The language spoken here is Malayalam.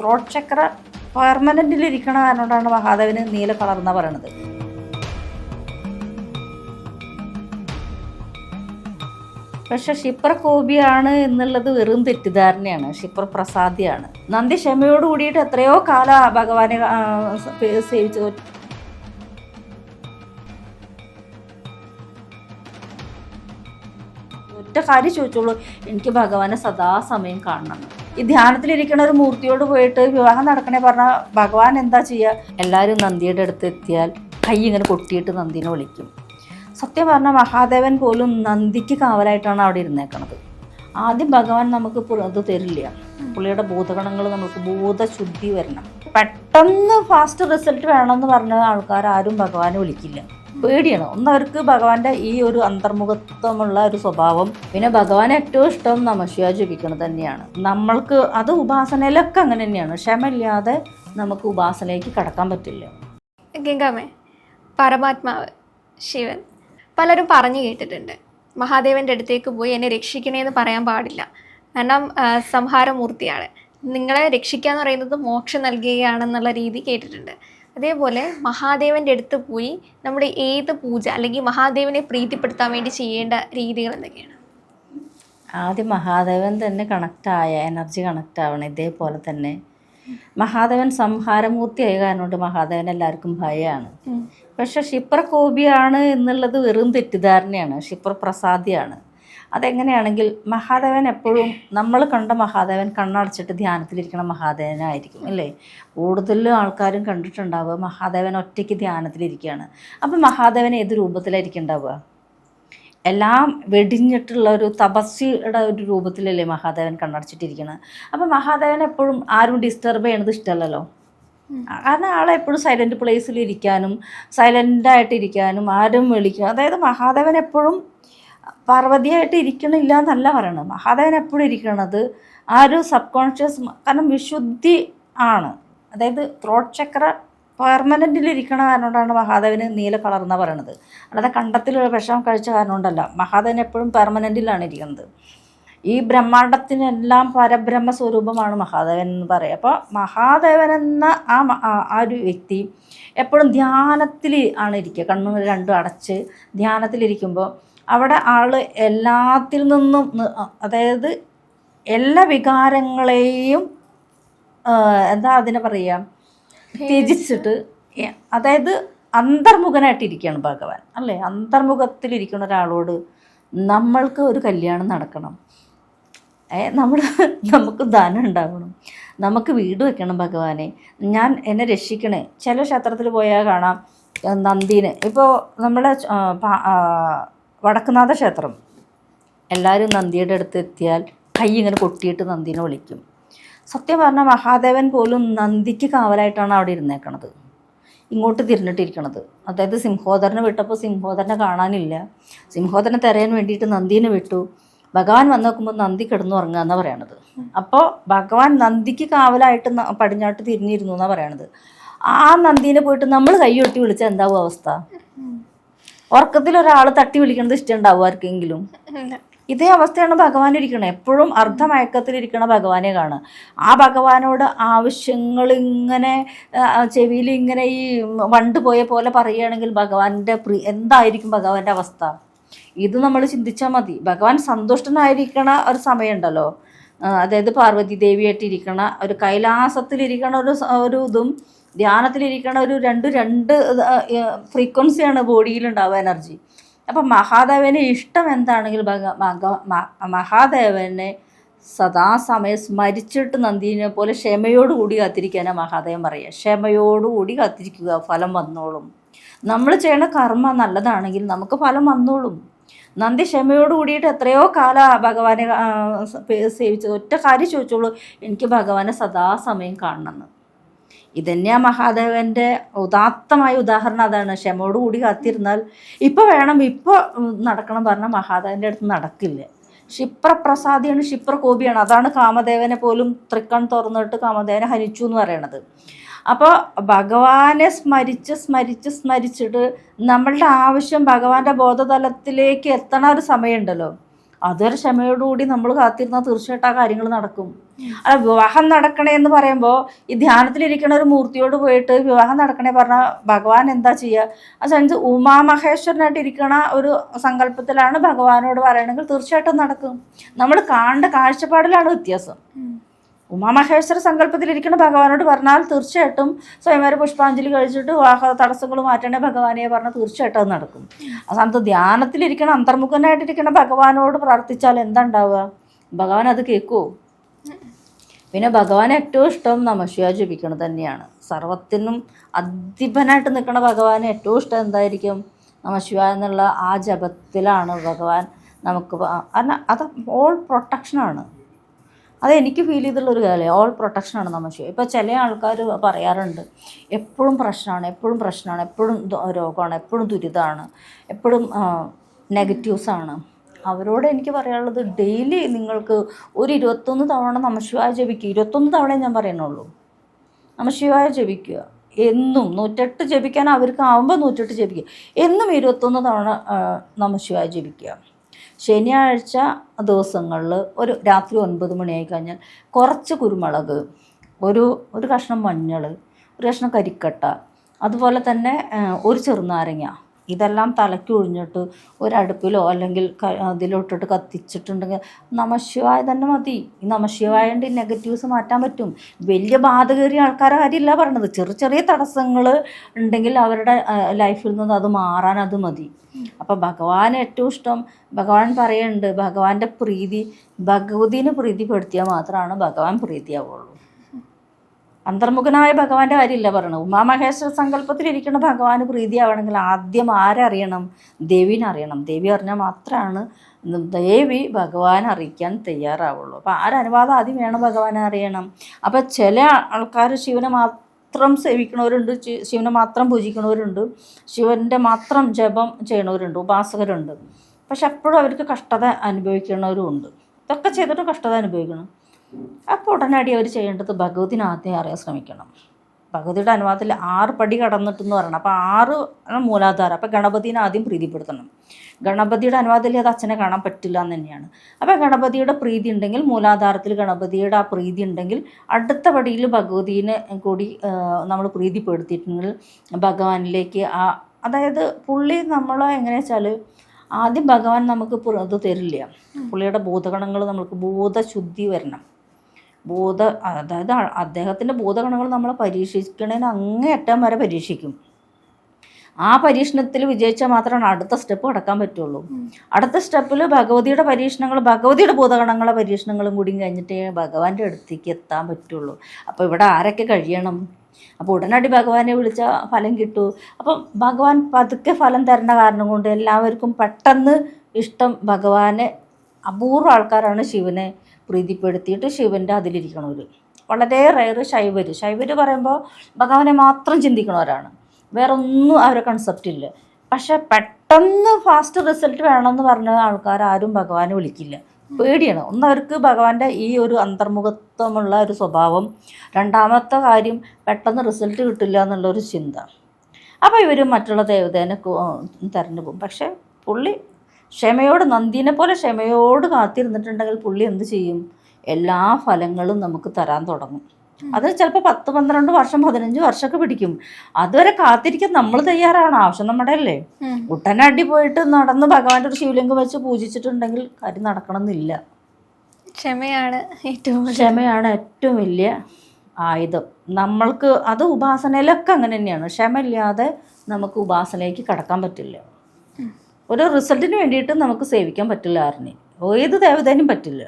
ത്രോട്ട് ചക്ര പെർമനന്റിൽ ഇരിക്കണ കാരണമാണ് മഹാദേവന് നീല കളർ എന്നാ പറയണത്. പക്ഷെ ക്ഷിപ്ര കോപിയാണ് എന്നുള്ളത് വെറും തെറ്റിദ്ധാരണയാണ്. ക്ഷിപ്ര പ്രസാദിയാണ്. നന്ദി ക്ഷമയോട് കൂടിയിട്ട് എത്രയോ കാലം ഭഗവാനെ സേവിച്ചു ഒറ്റ കാര്യം ചോദിച്ചോളൂ. എനിക്ക് ഭഗവാനെ സദാസമയം കാണണം. ഈ ധ്യാനത്തിലിരിക്കുന്ന ഒരു മൂർത്തിയോട് പോയിട്ട് വിവാഹം നടക്കണേ പറഞ്ഞാൽ ഭഗവാൻ എന്താ ചെയ്യുക എല്ലാവരും നന്ദിയുടെ അടുത്ത് എത്തിയാൽ കൈ ഇങ്ങനെ കൊട്ടിയിട്ട് നന്ദിനെ വിളിക്കും. സത്യം പറഞ്ഞാൽ മഹാദേവൻ പോലും നന്ദിക്ക് കാവലായിട്ടാണ് അവിടെ ഇരുന്നേക്കണത്. ആദ്യം ഭഗവാൻ നമുക്ക് അത് തരില്ല. പുള്ളിയുടെ ബോധഗണങ്ങൾ നമുക്ക് ബോധശുദ്ധി വരണം. പെട്ടെന്ന് ഫാസ്റ്റ് റിസൾട്ട് വേണമെന്ന് പറഞ്ഞ ആൾക്കാർ ആരും ഭഗവാനെ വിളിക്കില്ല. പേടിയാണ്. ഒന്ന് അവർക്ക് ഭഗവാന്റെ ഈ ഒരു അന്തർമുഖത്വമുള്ള ഒരു സ്വഭാവം. പിന്നെ ഭഗവാൻ ഏറ്റവും ഇഷ്ടം നമശിവ ജപിക്കുന്നത് തന്നെയാണ്. നമ്മൾക്ക് അത് ഉപാസനയിലൊക്കെ അങ്ങനെ തന്നെയാണ്. ക്ഷമയില്ലാതെ നമുക്ക് ഉപാസനയിലേക്ക് കടക്കാൻ പറ്റില്ല. ഗംഗാമേ പരമാത്മാവ് ശിവൻ പലരും പറഞ്ഞു കേട്ടിട്ടുണ്ട്. മഹാദേവന്റെ അടുത്തേക്ക് പോയി എന്നെ രക്ഷിക്കണേ എന്ന് പറയാൻ പാടില്ല. കാരണം സംഹാരമൂർത്തിയാണ്. നിങ്ങളെ രക്ഷിക്കുക എന്ന് പറയുന്നത് മോക്ഷം നൽകുകയാണെന്നുള്ള രീതി കേട്ടിട്ടുണ്ട്. അതേപോലെ മഹാദേവന്റെ അടുത്ത് പോയി നമ്മുടെ ഏത് പൂജ അല്ലെങ്കിൽ മഹാദേവനെ പ്രീതിപ്പെടുത്താൻ വേണ്ടി ചെയ്യേണ്ട രീതികൾ എന്തൊക്കെയാണ്? ആദ്യം മഹാദേവൻ തന്നെ കണക്റ്റായ എനർജി കണക്റ്റ് ആവണം ഇതേപോലെ തന്നെ. മഹാദേവൻ സംഹാരമൂർത്തിയായ കാരണം കൊണ്ട് മഹാദേവൻ എല്ലാവർക്കും ഭയമാണ്. പക്ഷെ ക്ഷിപ്രകോപിയാണ് എന്നുള്ളത് വെറും തെറ്റിദ്ധാരണയാണ്. ക്ഷിപ്ര പ്രസാദിയാണ് അതെങ്ങനെയാണെങ്കിൽ മഹാദേവൻ എപ്പോഴും നമ്മൾ കണ്ട മഹാദേവൻ കണ്ണടച്ചിട്ട് ധ്യാനത്തിലിരിക്കണ മഹാദേവനായിരിക്കും അല്ലേ? കൂടുതലും ആൾക്കാരും കണ്ടിട്ടുണ്ടാവുക മഹാദേവൻ ഒറ്റയ്ക്ക് ധ്യാനത്തിലിരിക്കുകയാണ്. അപ്പം മഹാദേവൻ ഏത് രൂപത്തിലായിരിക്കും ഉണ്ടാവുക? എല്ലാം വെടിഞ്ഞിട്ടുള്ള ഒരു തപസ്സിയുടെ ഒരു രൂപത്തിലല്ലേ മഹാദേവൻ കണ്ണടച്ചിട്ടിരിക്കുന്നത് അപ്പം മഹാദേവൻ എപ്പോഴും ആരും ഡിസ്റ്റർബ് ചെയ്യണത് ഇഷ്ടമല്ലല്ലോ? കാരണം ആളെ എപ്പോഴും സൈലന്റ് പ്ലേസിൽ ഇരിക്കാനും സൈലന്റായിട്ട് ഇരിക്കാനും ആരും വിളിക്കും അതായത് മഹാദേവൻ എപ്പോഴും പാർവതിയായിട്ട് ഇരിക്കണില്ല എന്നല്ല പറയണത്. മഹാദേവൻ എപ്പോഴും ഇരിക്കണത് ആ ഒരു സബ് കോൺഷ്യസ് കാരണം വിശുദ്ധി ആണ്. അതായത് ത്രോട്ട് ചക്ര പെർമനന്റിൽ ഇരിക്കണ കാരണം കൊണ്ടാണ് മഹാദേവന് നീല കളർന്ന പറയണത്. അല്ലാതെ കണ്ടത്തിലുള്ള വിഷം കഴിച്ച കാരണം കൊണ്ടല്ല മഹാദേവൻ എപ്പോഴും പെർമനന്റിലാണ് ഇരിക്കുന്നത്. ഈ ബ്രഹ്മാണ്ടത്തിനെല്ലാം പരബ്രഹ്മ സ്വരൂപമാണ് മഹാദേവൻ എന്ന് പറയുക അപ്പോൾ മഹാദേവൻ എന്ന ആ ആ ഒരു വ്യക്തി എപ്പോഴും ധ്യാനത്തിൽ ആണ് ഇരിക്കുക. കണ്ണുകൾ രണ്ടും അടച്ച് ധ്യാനത്തിലിരിക്കുമ്പോൾ അവിടെ ആൾ എല്ലാത്തിൽ നിന്നും അതായത് എല്ലാ വികാരങ്ങളെയും എന്താ അതിനെ പറയുക ത്യജിച്ചിട്ട് അതായത് അന്തർമുഖനായിട്ടിരിക്കുകയാണ് ഭഗവാൻ. അല്ലേ? അന്തർമുഖത്തിലിരിക്കുന്ന ഒരാളോട് നമ്മൾക്ക് ഒരു കല്യാണം നടക്കണം. ഏ നമ്മൾ നമുക്ക് ധനം ഉണ്ടാവണം. നമുക്ക് വീട് വെക്കണം ഭഗവാനെ. ഞാൻ എന്നെ രക്ഷിക്കണേ. ചില ക്ഷേത്രത്തിൽ പോയാൽ കാണാം നന്ദീനെ. ഇപ്പോൾ നമ്മളെ വടക്കുന്നാഥ ക്ഷേത്രം. എല്ലാവരും നന്ദിയുടെ അടുത്ത് എത്തിയാൽ കൈ ഇങ്ങനെ കൊട്ടിയിട്ട് നന്ദീനെ വിളിക്കും. സത്യം പറഞ്ഞാൽ മഹാദേവൻ പോലും നന്ദിക്ക് കാവലായിട്ടാണ് അവിടെ ഇരുന്നേക്കണത്. ഇങ്ങോട്ട് തിരിഞ്ഞിട്ടിരിക്കണത്. അതായത് സിംഹോദരനെ വിട്ടപ്പോൾ സിംഹോദരനെ കാണാനില്ല. സിംഹോദരനെ തിരയാൻ വേണ്ടിയിട്ട് നന്ദീനെ വിട്ടു. ഭഗവാൻ വന്ന് നോക്കുമ്പോൾ നന്ദി കിടന്നുറങ്ങുക എന്നാണ് പറയണത്. അപ്പോൾ ഭഗവാൻ നന്ദിക്ക് കാവലായിട്ട് പടിഞ്ഞാട്ട് തിരിഞ്ഞിരുന്നു എന്നാണ് പറയണത്. ആ നന്ദീനെ പോയിട്ട് നമ്മൾ കൈയൊട്ടി വിളിച്ചാൽ എന്താവും അവസ്ഥ? ഉറക്കത്തിൽ ഒരാൾ തട്ടി വിളിക്കുന്നത് ഇഷ്ടമുണ്ടാവും ആർക്കെങ്കിലും ഇതേ അവസ്ഥയാണ് ഭഗവാൻ ഇരിക്കണത് എപ്പോഴും അർദ്ധമയക്കത്തിലിരിക്കണ ഭഗവാനെ കാണുക. ആ ഭഗവാനോട് ആവശ്യങ്ങൾ ഇങ്ങനെ ചെവിയിൽ ഇങ്ങനെ ഈ വണ്ട് പോയ പോലെ പറയുകയാണെങ്കിൽ ഭഗവാന്റെ പ്രി എന്തായിരിക്കും ഭഗവാന്റെ അവസ്ഥ? ഇത് നമ്മൾ ചിന്തിച്ചാൽ മതി. ഭഗവാൻ സന്തുഷ്ടനായിരിക്കണ ഒരു സമയമുണ്ടല്ലോ. അതായത് പാർവതി ദേവിയായിട്ടിരിക്കണ ഒരു കൈലാസത്തിലിരിക്കണ ഒരു ഒരു ഇതും ധ്യാനത്തിലിരിക്കണ ഒരു രണ്ട് രണ്ട് ഫ്രീക്വൻസിയാണ് ബോഡിയിലുണ്ടാവുക എനർജി. അപ്പം മഹാദേവന് ഇഷ്ടം എന്താണെങ്കിൽ ഭഗ മഹ മഹാദേവനെ സദാസമയം സ്മരിച്ചിട്ട് നന്ദീനെ പോലെ ക്ഷമയോടുകൂടി കാത്തിരിക്കാനാണ് മഹാദേവൻ പറയുക. ക്ഷമയോടുകൂടി കാത്തിരിക്കുക ഫലം വന്നോളും. നമ്മൾ ചെയ്യണ കർമ്മ നല്ലതാണെങ്കിൽ നമുക്ക് ഫലം വന്നോളും. നന്ദി ക്ഷമയോട് കൂടിയിട്ട് എത്രയോ കാലം ഭഗവാനെ സേവിച്ചത്. ഒറ്റ കാര്യം ചോദിച്ചോളൂ എനിക്ക് ഭഗവാനെ സദാസമയം കാണണമെന്ന്. ഇതന്നെയാ മഹാദേവന്റെ ഉദാത്തമായ ഉദാഹരണം അതാണ്. ക്ഷമയോട് കൂടി കാത്തിരുന്നാൽ ഇപ്പൊ വേണം ഇപ്പൊ നടക്കണം പറഞ്ഞാൽ മഹാദേവന്റെ അടുത്ത് നടക്കില്ല. ക്ഷിപ്രപ്രസാദിയാണ് ക്ഷിപ്രകോപിയാണ്. അതാണ് കാമദേവനെ പോലും തൃക്കൺ തുറന്നിട്ട് കാമദേവനെ ഹനിച്ചു എന്ന് പറയണത്. അപ്പോൾ ഭഗവാനെ സ്മരിച്ച് സ്മരിച്ച് സ്മരിച്ചിട്ട് നമ്മളുടെ ആവശ്യം ഭഗവാന്റെ ബോധതലത്തിലേക്ക് എത്തണ ഒരു സമയമുണ്ടല്ലോ. അതുവരെ ക്ഷമയോടുകൂടി നമ്മൾ കാത്തിരുന്നാൽ തീർച്ചയായിട്ടും ആ കാര്യങ്ങൾ നടക്കും. അല്ല വിവാഹം നടക്കണേ എന്ന് പറയുമ്പോൾ ഈ ധ്യാനത്തിലിരിക്കുന്ന ഒരു മൂർത്തിയോട് പോയിട്ട് വിവാഹം നടക്കണേ പറഞ്ഞാൽ ഭഗവാൻ എന്താ ചെയ്യുക ആ സെൻസ് ഉമാമഹേശ്വരനായിട്ട് ഇരിക്കണ ഒരു സങ്കല്പത്തിലാണ് ഭഗവാനോട് പറയണമെങ്കിൽ തീർച്ചയായിട്ടും നടക്കും. നമ്മൾ കാണേണ്ട കാഴ്ചപ്പാടിലാണ് വ്യത്യാസം. ഉമാമഹേശ്വര സങ്കല്പത്തിലിരിക്കുന്ന ഭഗവാനോട് പറഞ്ഞാൽ തീർച്ചയായിട്ടും സ്വയംവര പുഷ്പാഞ്ജലി കഴിച്ചിട്ട് വിവാഹ തടസ്സങ്ങൾ മാറ്റണേ ഭഗവാനെ പറഞ്ഞാൽ തീർച്ചയായിട്ടും അത് നടക്കും. സ്ഥാനത്ത് ധ്യാനത്തിലിരിക്കണ അന്തർമുഖനായിട്ടിരിക്കുന്ന ഭഗവാനോട് പ്രാർത്ഥിച്ചാൽ എന്താ ഉണ്ടാവുക ഭഗവാൻ അത് കേൾക്കുമോ പിന്നെ ഭഗവാൻ ഏറ്റവും ഇഷ്ടം നമശിവ ജപിക്കണത് തന്നെയാണ്. സർവത്തിനും അധിപനായിട്ട് നിൽക്കുന്ന ഭഗവാൻ ഏറ്റവും ഇഷ്ടം എന്തായിരിക്കും? നമശിവ എന്നുള്ള ആ ജപത്തിലാണ് ഭഗവാൻ നമുക്ക് കാരണം അത് ഓൾ പ്രൊട്ടക്ഷനാണ് അത് എനിക്ക് ഫീൽ ചെയ്തിട്ടുള്ള ഒരു കാര്യമാണ് ഓൾ പ്രൊട്ടക്ഷനാണ് ചെയ്യുക ഇപ്പോൾ ചില ആൾക്കാർ പറയാറുണ്ട് എപ്പോഴും പ്രശ്നമാണ് എപ്പോഴും പ്രശ്നമാണ് എപ്പോഴും രോഗമാണ് എപ്പോഴും ദുരിതമാണ് എപ്പോഴും നെഗറ്റീവ്സാണ് അവരോട് എനിക്ക് പറയാനുള്ളത് ഡെയിലി നിങ്ങൾക്ക് ഒരു ഇരുപത്തൊന്ന് തവണ നമശിവായ ജപിക്കുക ഇരുപത്തൊന്ന് തവണ ഞാൻ പറയുന്നുള്ളൂ. നമശിവായ ജപിക്കുക. എന്നും നൂറ്റെട്ട് ജപിക്കാൻ അവർക്ക് ആവുമ്പോൾ നൂറ്റെട്ട് ജപിക്കുക. എന്നും ഇരുപത്തൊന്ന് തവണ നമശിവായ ജപിക്കുക. ശനിയാഴ്ച ദിവസങ്ങളിൽ ഒരു രാത്രി ഒൻപത് മണിയായി കഴിഞ്ഞാൽ കുറച്ച് കുരുമുളക് ഒരു ഒരു കഷ്ണം മഞ്ഞൾ ഒരു കഷ്ണം കരിക്കട്ട അതുപോലെ തന്നെ ഒരു ചെറുനാരങ്ങ ഇതെല്ലാം തലയ്ക്ക് ഒഴിഞ്ഞിട്ട് ഒരടുപ്പിലോ അല്ലെങ്കിൽ അതിലോട്ടിട്ട് കത്തിച്ചിട്ടുണ്ടെങ്കിൽ നമശിവായ തന്നെ മതി. ഈ നമശിവായന്റെ നെഗറ്റീവ്സ് മാറ്റാൻ പറ്റും. വലിയ ബാധകേറിയ ആൾക്കാരെ കാര്യമില്ല പറഞ്ഞത് ചെറിയ ചെറിയ തടസ്സങ്ങൾ ഉണ്ടെങ്കിൽ അവരുടെ ലൈഫിൽ നിന്ന് അത് മാറാൻ അത് മതി. അപ്പോൾ ഭഗവാൻ ഏറ്റവും ഇഷ്ടം ഭഗവാൻ പറയുന്നുണ്ട് ഭഗവാന്റെ പ്രീതി ഭഗവതിനെ പ്രീതിപ്പെടുത്തിയാൽ മാത്രമാണ് ഭഗവാൻ പ്രീതിയാവുള്ളൂ. അന്തർമുഖനായ ഭഗവാന്റെ കാര്യമില്ല പറയണത്. ഉമാമഹേശ്വര സങ്കല്പത്തിലിരിക്കുന്ന ഭഗവാന് പ്രീതിയാവണമെങ്കിൽ ആദ്യം ആരറിയണം ദേവീനെ അറിയണം. ദേവി അറിഞ്ഞാൽ മാത്രമാണ് ദേവി ഭഗവാൻ അറിയിക്കാൻ തയ്യാറാവുള്ളൂ. അപ്പോൾ ആരനുവാദം ആദ്യം വേണം ഭഗവാനെ അറിയണം? അപ്പോൾ ചില ആൾക്കാർ ശിവനെ മാത്രം സേവിക്കണവരുണ്ട് ശിവനെ മാത്രം പൂജിക്കണവരുണ്ട് ശിവന്റെ മാത്രം ജപം ചെയ്യണവരുണ്ട് ഉപാസകരുണ്ട്. പക്ഷെ അപ്പോഴും അവർക്ക് കഷ്ടത അനുഭവിക്കണവരും ഉണ്ട് ഇതൊക്കെ ചെയ്തിട്ട് കഷ്ടത അനുഭവിക്കണം. അപ്പോൾ ഉടനടി അവർ ചെയ്യേണ്ടത് ഭഗവതിനെ ആദ്യം അറിയാൻ ശ്രമിക്കണം. ഭഗവതിയുടെ അനുവാദത്തിൽ ആറ് പടി കടന്നിട്ടെന്ന് പറയണം. അപ്പോൾ ആറ് മൂലാധാരം. അപ്പോൾ ഗണപതിനെ ആദ്യം പ്രീതിപ്പെടുത്തണം. ഗണപതിയുടെ അനുവാദത്തിൽ അത് അച്ഛനെ കാണാൻ പറ്റില്ല എന്ന് തന്നെയാണ്. അപ്പോൾ ഗണപതിയുടെ പ്രീതി ഉണ്ടെങ്കിൽ മൂലാധാരത്തിൽ ഗണപതിയുടെ ആ പ്രീതി ഉണ്ടെങ്കിൽ അടുത്ത പടിയിൽ ഭഗവതിനെ കൂടി നമ്മൾ പ്രീതിപ്പെടുത്തിയിട്ടുണ്ടെങ്കിൽ ഭഗവാനിലേക്ക് ആ അതായത് പുള്ളി നമ്മളെ എങ്ങനെ വെച്ചാൽ ആദ്യം ഭഗവാൻ നമുക്ക് ഇത് തരില്ല. പുള്ളിയുടെ ബോധഗണങ്ങൾ നമുക്ക് ബോധശുദ്ധി വരണം. ബോധ അതായത് അദ്ദേഹത്തിന്റെ അദ്ദേഹത്തിന്റെ നമ്മൾ നമ്മളെ പരീക്ഷിക്കണതിന് അങ്ങേയറ്റം വരെ പരീക്ഷിക്കും. ആ പരീക്ഷണത്തിൽ വിജയിച്ചാൽ മാത്രമാണ് അടുത്ത സ്റ്റെപ്പ് കടക്കാൻ പറ്റുള്ളൂ. അടുത്ത സ്റ്റെപ്പിൽ ഭഗവതിയുടെ പരീക്ഷണങ്ങൾ ഭഗവതിയുടെ ഭൂതഗണങ്ങളെ പരീക്ഷണങ്ങളും കൂടി കഴിഞ്ഞിട്ടേ ഭഗവാന്റെ അടുത്തേക്ക് എത്താൻ പറ്റുള്ളൂ. അപ്പോൾ ഇവിടെ ആരൊക്കെ കഴിയണം? അപ്പോൾ ഉടനടി ഭഗവാനെ വിളിച്ചാൽ ഫലം കിട്ടൂ. അപ്പം ഭഗവാൻ പതുക്കെ ഫലം തരുന്ന കാരണം കൊണ്ട് എല്ലാവർക്കും പെട്ടെന്ന് ഇഷ്ടം ഭഗവാനെ അപൂർവ ആൾക്കാരാണ് ശിവനെ. പ്രീതിപ്പെടുത്തിയിട്ട് ശിവന്റെ അതിലിരിക്കണവർ വളരെ റയർ ശൈവർ ശൈവർ പറയുമ്പോൾ ഭഗവാനെ മാത്രം ചിന്തിക്കണവരാണ്. വേറെ ഒന്നും അവരെ കൺസെപ്റ്റ് ഇല്ല. പക്ഷെ പെട്ടെന്ന് ഫാസ്റ്റ് റിസൾട്ട് വേണമെന്ന് പറഞ്ഞ ആൾക്കാർ ആരും ഭഗവാനെ വിളിക്കില്ല. പേടിയാണ്. ഒന്ന് അവർക്ക് ഭഗവാന്റെ ഈ ഒരു അന്തർമുഖത്വമുള്ള ഒരു സ്വഭാവം രണ്ടാമത്തെ കാര്യം പെട്ടെന്ന് റിസൾട്ട് കിട്ടില്ല എന്നുള്ളൊരു ചിന്ത. അപ്പോൾ ഇവർ മറ്റുള്ള ദേവതേനെ തിരഞ്ഞു പോകും. പക്ഷെ പുള്ളി ക്ഷമയോട് നന്ദിനെ പോലെ ക്ഷമയോട് കാത്തിരുന്നിട്ടുണ്ടെങ്കിൽ പുള്ളി എന്ത് ചെയ്യും? എല്ലാ ഫലങ്ങളും നമുക്ക് തരാൻ തുടങ്ങും. അത് ചിലപ്പോൾ പത്ത് പന്ത്രണ്ട് വർഷം പതിനഞ്ച് വർഷമൊക്കെ പിടിക്കും. അതുവരെ കാത്തിരിക്കാൻ നമ്മൾ തയ്യാറാണ്. ആവശ്യം നമ്മുടെ അല്ലേ? ഉം. അടി പോയിട്ട് നടന്ന് ഭഗവാന്റെ ഒരു ശിവലിംഗം വെച്ച് പൂജിച്ചിട്ടുണ്ടെങ്കിൽ കാര്യം നടക്കണമെന്നില്ല. ക്ഷമയാണ് ഏറ്റവും ക്ഷമയാണ് ഏറ്റവും വലിയ ആയുധം. നമ്മൾക്ക് അത് ഉപാസനയിലൊക്കെ അങ്ങനെ തന്നെയാണ്. ക്ഷമയില്ലാതെ നമുക്ക് ഉപാസനയിലേക്ക് കടക്കാൻ പറ്റില്ല. ഒരു റിസൾട്ടിന് വേണ്ടിയിട്ട് നമുക്ക് സേവിക്കാൻ പറ്റില്ല ആറിനെ. ഏത് ദേവതേനും പറ്റില്ല.